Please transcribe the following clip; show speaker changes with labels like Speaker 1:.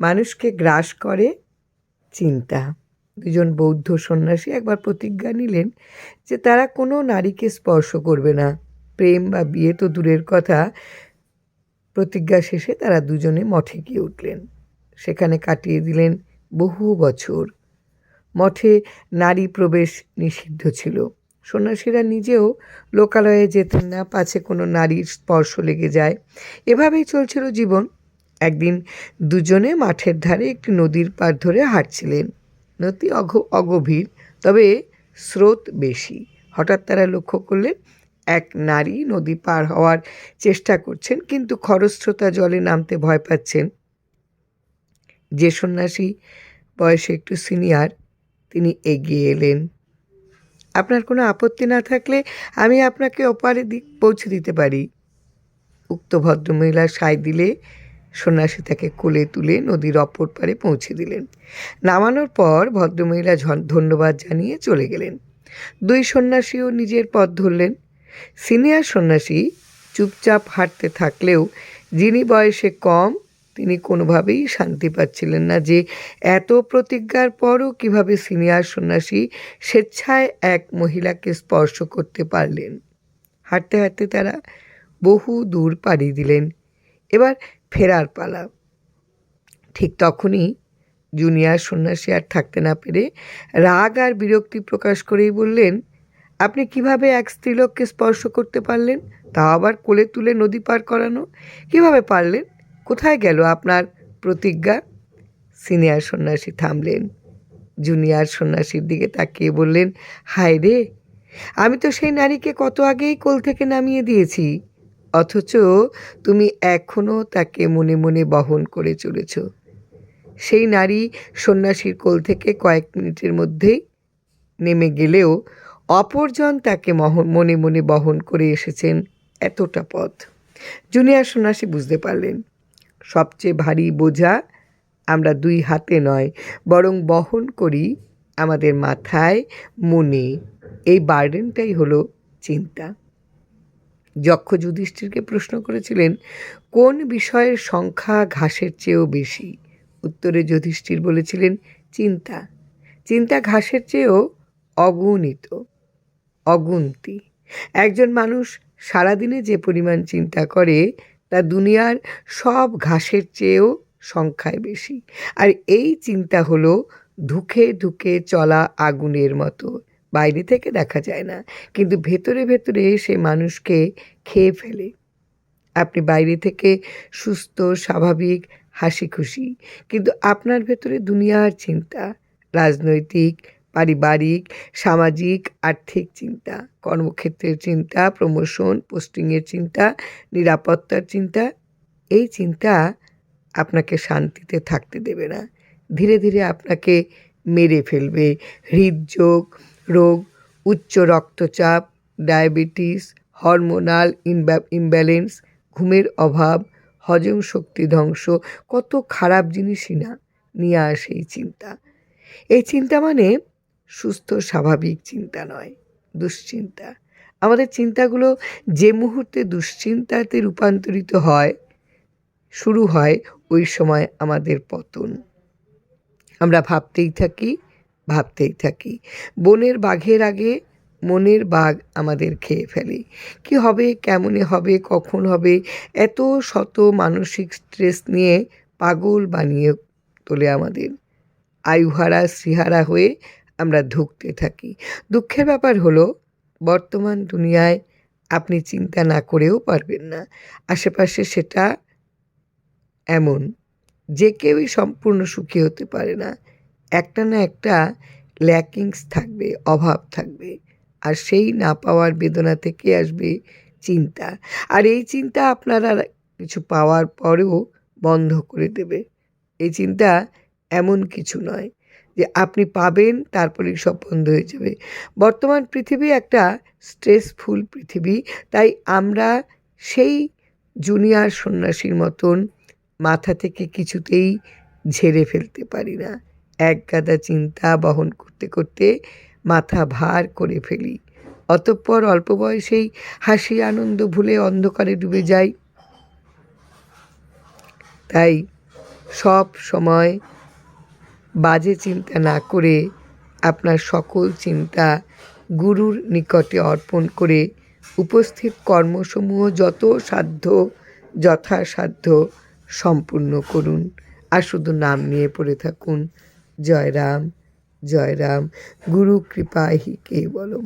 Speaker 1: মানুষকে গ্রাস করে চিন্তা। দুজন বৌদ্ধ সন্ন্যাসী একবার প্রতিজ্ঞা নিলেন যে তারা কোনো নারীকে স্পর্শ করবে না। প্রেম বা বিয়ে তো দূরের কথা। প্রতিজ্ঞা শেষে তারা দুজনে মঠে গিয়ে উঠলেন। সেখানে কাটিয়ে দিলেন বহু বছর। মঠে নারী প্রবেশ নিষিদ্ধ ছিল। সন্ন্যাসীরা নিজেও লোকালয়ে যেতেন না, পাছে কোনো নারীর স্পর্শ লেগে যায়। এভাবেই চলছিল জীবন। একদিন দুজনে মাঠের ধারে একটি নদীর পার ধরে হাঁটছিলেন। নদী অঘ, অগভীর, তবে স্রোত বেশি। হঠাৎ তারা লক্ষ্য করলেন, এক নারী নদী পার হওয়ার চেষ্টা করছেন, কিন্তু খরস্রোতা জলে নামতে ভয় পাচ্ছেন। যে সন্ন্যাসী বয়সে একটু সিনিয়র, তিনি এগিয়ে এলেন। আপনার কোনো আপত্তি না থাকলে আমি আপনাকে ওপারে দিক, পৌঁছে দিতে পারি। উক্ত ভদ্রমহিলা সায় দিলে সন্ন্যাসী তাকে কোলে তুলে নদীর অপর পারে পৌঁছে দিলেন। নামানোর পর ভদ্রমহিলা ধন্যবাদ জানিয়ে চলে গেলেন। দুই সন্ন্যাসীও নিজের পথ ধরলেন। সিনিয়র সন্ন্যাসী চুপচাপ হাঁটতে থাকলেও যিনি বয়সে কম, তিনি কোনোভাবেই শান্তি পাচ্ছিলেন না যে এত প্রতিজ্ঞার পরও কীভাবে সিনিয়র সন্ন্যাসী স্বেচ্ছায় এক মহিলাকে স্পর্শ করতে পারলেন। হাঁটতে হাঁটতে তারা বহু দূর পাড়ি দিলেন। এবার ফেরার পালা। ঠিক তখনই জুনিয়র সন্ন্যাসী আর থাকতে না পেরে রাগ আর বিরক্তি প্রকাশ করেই বললেন, আপনি কীভাবে এক স্ত্রীলোককে স্পর্শ করতে পারলেন? তা আবার কোলে তুলে নদী পার করানো? কীভাবে পারলেন? কোথায় গেল আপনার প্রতিজ্ঞা? সিনিয়র সন্ন্যাসী থামলেন। জুনিয়র সন্ন্যাসীর দিকে তাকিয়ে বললেন, হায় রে! আমি তো সেই নারীকে কত আগেই কোল থেকে নামিয়ে দিয়েছি। অথচ তুমি এখনও তাকে মনে মনে বহন করে চলেছ। সেই নারী সন্ন্যাসীর কোল থেকে কয়েক মিনিটের মধ্যেই নেমে গেলেও অপরজন তাকে মনে মনে বহন করে এসেছেন এতটা পথ। জুনিয়র সন্ন্যাসী বুঝতে পারলেন, সবচেয়ে ভারী বোঝা আমরা দুই হাতে নয়, বরং বহন করি আমাদের মাথায় মনে। এই বার্ডেনটাই হলো চিন্তা। যক্ষ যুধিষ্ঠিরকে প্রশ্ন করেছিলেন, কোন বিষয়ের সংখ্যা ঘাসের চেয়েও বেশি? উত্তরে যুধিষ্ঠির বলেছিলেন, চিন্তা। চিন্তা ঘাসের চেয়েও অগণিত, অগুন্তি। একজন মানুষ সারাদিনে যে পরিমাণ চিন্তা করে, তা দুনিয়ার সব ঘাসের চেয়েও সংখ্যায় বেশি। আর এই চিন্তা হলো ধুকে ধুকে চলা আগুনের মতো। বাইরে থেকে দেখা যায় না। কিন্তু ভেতরে ভেতরে সে মানুষকে খেয়ে ফেলে। আপনি বাইরে থেকে সুস্থ, স্বাভাবিক হাসি খুশি কিন্তু আপনার ভেতরে দুনিয়ার চিন্তা, রাজনৈতিক, পারিবারিক, সামাজিক, আর্থিক চিন্তা, কর্মক্ষেত্রের চিন্তা, প্রমোশন, পোস্টিংয়ের চিন্তা, নিরাপত্তার চিন্তা, এই চিন্তা আপনাকে শান্তিতে থাকতে দেবে না। ধীরে ধীরে আপনাকে মেরে ফেলবে। হৃদযোগ রোগ, উচ্চ রক্তচাপ, ডায়াবেটিস, হরমোনাল ইমব্যালেন্স, ঘুমের অভাব, হজম শক্তি ধ্বংস, কত খারাপ জিনিসই না, নিয়ে আসে এই চিন্তা। এই চিন্তা মানে সুস্থ, স্বাভাবিক চিন্তা নয়, দুশ্চিন্তা। আমাদের চিন্তাগুলো যে মুহূর্তে দুশ্চিন্তাতে রূপান্তরিত হয়, শুরু হয় ওই সময় আমাদের পতন। আমরা ভাবতেই থাকি ভাবতেই থাকি। বনের বাঘের আগে মনের বাঘ আমাদের খেয়ে ফেলে। কি হবে, কেমনে হবে, কখন হবে, এত শত মানসিক স্ট্রেস নিয়ে পাগল বানিয়ে তোলে আমাদের। আয়ুহারা, শ্রীহারা হয়ে আমরা ধুঁকতে থাকি। দুঃখের ব্যাপার হলো, বর্তমান দুনিয়ায় আপনি চিন্তা না করেও পারবেন না। আশেপাশে সেটা এমন, যে কেউই সম্পূর্ণ সুখী হতে পারে না। একটা না একটা ল্যাকিংস থাকবে, অভাব থাকবে। আর সেই না পাওয়ার বেদনা থেকে আসবে চিন্তা। আর এই চিন্তা আপনারা কিছু পাওয়ার পরেও বন্ধ করে দেবে। এই চিন্তা এমন কিছু নয় যে আপনি পাবেন, তারপরেই সব বন্ধ হয়ে যাবে। বর্তমান পৃথিবী একটা স্ট্রেসফুল পৃথিবী, তাই আমরা সেই জুনিয়র সন্ন্যাসীর মতন মাথা থেকে কিছুতেই ঝেড়ে ফেলতে পারি না। এক গাদা চিন্তা বহন করতে করতে মাথা ভার করে ফেলি। অতঃপর অল্প বয়সেই হাসি আনন্দ ভুলে অন্ধকারে ডুবে যাই। তাই সব সময় বাজে চিন্তা না করে আপনার সকল চিন্তা গুরুর নিকটে অর্পণ করে উপস্থিত কর্মসমূহ যত সাধ্য, যথাসাধ্য সম্পূর্ণ করুন। আর শুধু নাম নিয়ে পড়ে থাকুন। জয় রাম জয় রাম গুরু কৃপাহি কে বলম